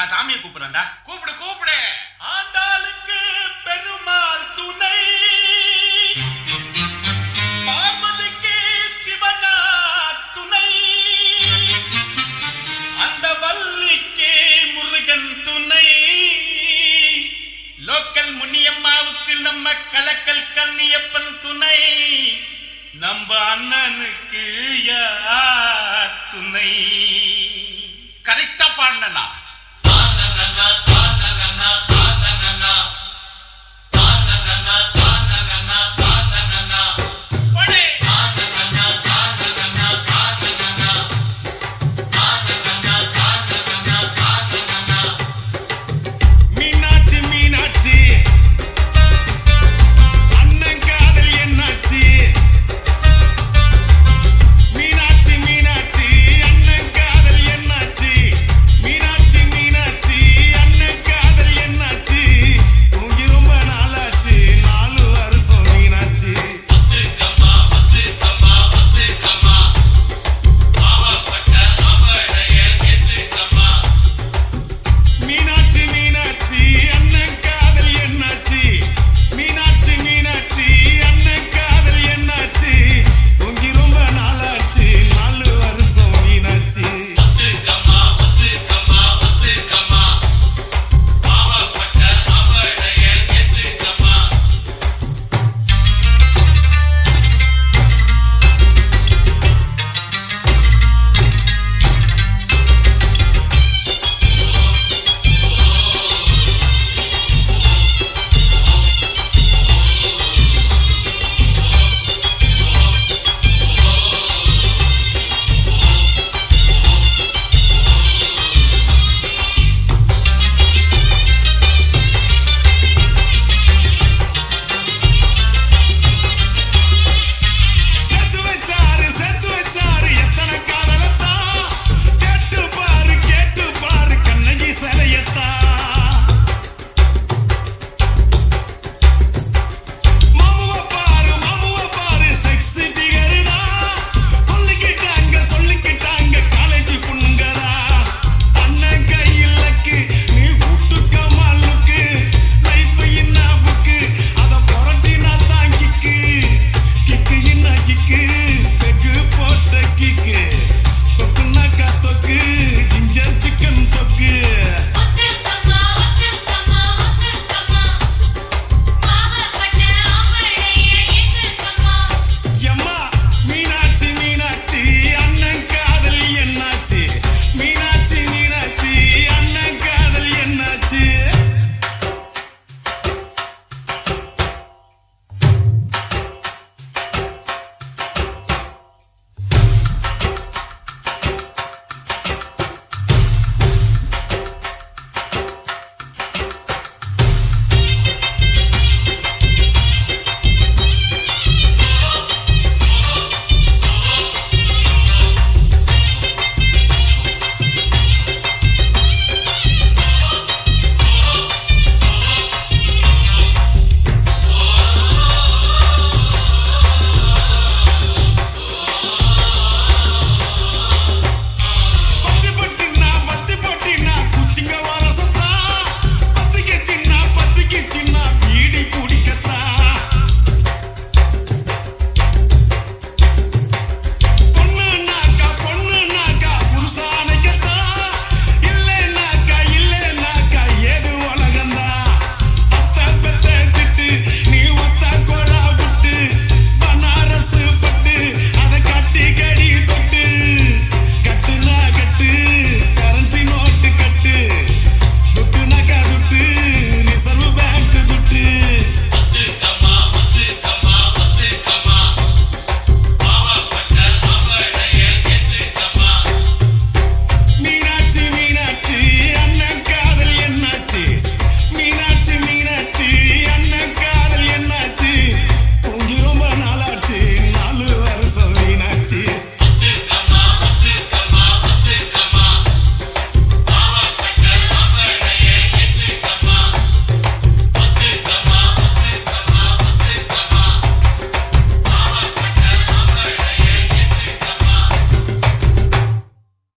நான் சாமியை கூப்பிடுறேன்டா. கூப்பிடு கூப்பிடு. ஆண்டாளுக்கு பெருமாள் துணை. பார்வதிக்கு சிவனா துணை. அந்த வள்ளிக்கு முருகன் துணை. லோக்கல் முனியம்மாவுக்கு நம்ம கலக்கல் கண்ணியப்பன் துணை. நம்ம அண்ணனுக்கு யார் துணை? கரெக்டா பாடினா